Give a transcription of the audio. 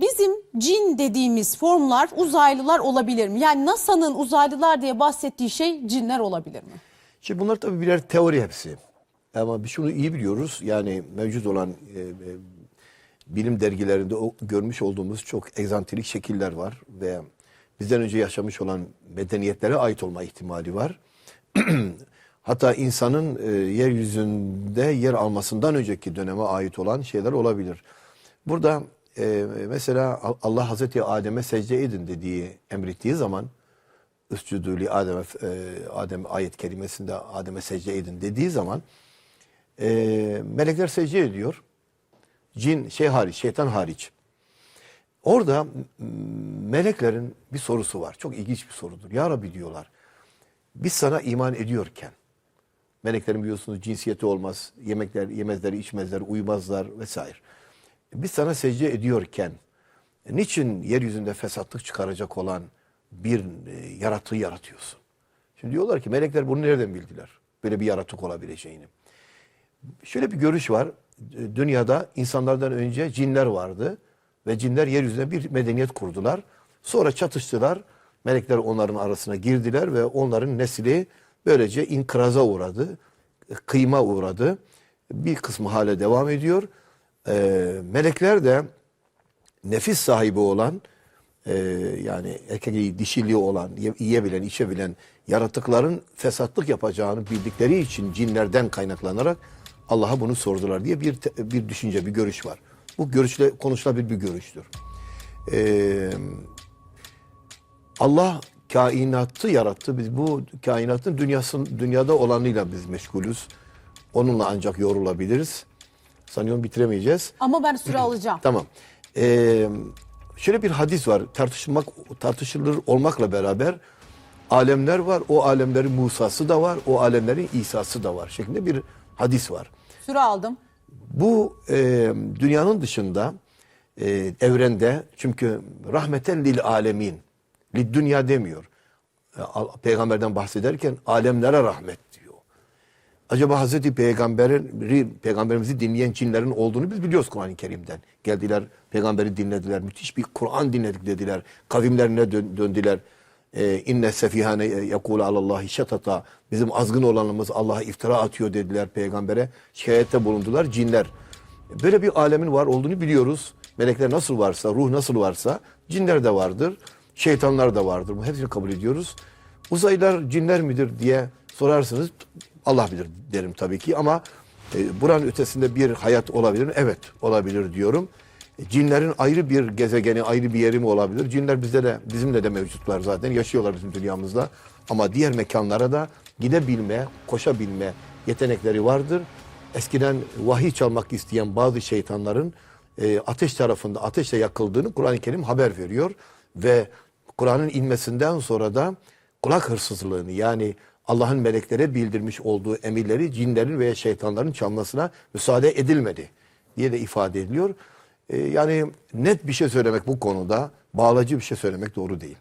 Bizim cin dediğimiz formlar uzaylılar olabilir mi? Yani NASA'nın uzaylılar diye bahsettiği şey cinler olabilir mi? Şimdi bunlar tabii birer teori hepsi. Ama biz şunu iyi biliyoruz. Yani mevcut olan e, e, bilim dergilerinde o, görmüş olduğumuz çok egzantrik şekiller var ve bizden önce yaşamış olan medeniyetlere ait olma ihtimali var. Hatta insanın e, yeryüzünde yer almasından önceki döneme ait olan şeyler olabilir. Burada e, mesela Allah Hazreti Adem'e secde edin dediği, emrettiği zaman Üscüdü li e, Adem ayet kelimesinde Adem'e secde edin dediği zaman e, melekler secde ediyor. Cin şey hariç, şeytan hariç. Orada meleklerin bir sorusu var. Çok ilginç bir sorudur. Ya Rabbi diyorlar. Biz sana iman ediyorken meleklerin biliyorsunuz cinsiyeti olmaz. Yemekler yemezler, içmezler, uyumazlar vesaire. Biz sana secde ediyorken niçin yeryüzünde fesatlık çıkaracak olan bir e, yaratığı yaratıyorsun? Şimdi diyorlar ki melekler bunu nereden bildiler? Böyle bir yaratık olabileceğini. Şöyle bir görüş var. Dünyada insanlardan önce cinler vardı ve cinler yeryüzüne bir medeniyet kurdular. Sonra çatıştılar. Melekler onların arasına girdiler ve onların nesli böylece inkıraza uğradı. Kıyma uğradı. Bir kısmı hala devam ediyor. Ee, melekler de nefis sahibi olan e, yani erkeği dişiliği olan, ye- yiyebilen, içebilen yaratıkların fesatlık yapacağını bildikleri için cinlerden kaynaklanarak Allah'a bunu sordular diye bir bir düşünce, bir görüş var. Bu görüşle konuşulabilir bir görüştür. Ee, Allah kainatı yarattı. Biz bu kainatın dünyasın dünyada olanıyla biz meşgulüz. Onunla ancak yorulabiliriz. Sanıyorum bitiremeyeceğiz. Ama ben süre alacağım. Tamam. Ee, şöyle bir hadis var. Tartışmak tartışılır olmakla beraber alemler var. O alemlerin Musa'sı da var. O alemlerin İsa'sı da var şeklinde bir hadis var. Süre aldım. Bu e, dünyanın dışında e, evrende çünkü rahmeten lil alemin lid dünya demiyor. E, Peygamberden bahsederken alemlere rahmet diyor. Acaba Hazreti Peygamber'i, Peygamberimizi dinleyen cinlerin olduğunu biz biliyoruz Kur'an-ı Kerim'den. Geldiler, peygamberi dinlediler, müthiş bir Kur'an dinledik dediler. Kavimlerine dön- döndüler. Ee, İnne sefihane yekulu alallahi şatata. Bizim azgın olanımız Allah'a iftira atıyor dediler peygambere. Şikayette bulundular cinler. Böyle bir alemin var olduğunu biliyoruz. Melekler nasıl varsa, ruh nasıl varsa cinler de vardır. Şeytanlar da vardır. Bu hepsini kabul ediyoruz. Uzaylılar cinler midir diye sorarsınız. Allah bilir derim tabii ki ama e, buranın ötesinde bir hayat olabilir mi? Evet olabilir diyorum. E, Cinlerin ayrı bir gezegeni, ayrı bir yeri mi olabilir? Cinler bizde de, bizimle de mevcutlar zaten. Yaşıyorlar bizim dünyamızda. Ama diğer mekanlara da gidebilme, koşabilme yetenekleri vardır. Eskiden vahiy çalmak isteyen bazı şeytanların e, ateş tarafında ateşle yakıldığını Kur'an-ı Kerim haber veriyor. Ve Kur'an'ın inmesinden sonra da kulak hırsızlığını yani Allah'ın meleklere bildirmiş olduğu emirleri cinlerin veya şeytanların çalmasına müsaade edilmedi diye de ifade ediliyor. Ee, yani net bir şey söylemek bu konuda bağlacı bir şey söylemek doğru değil.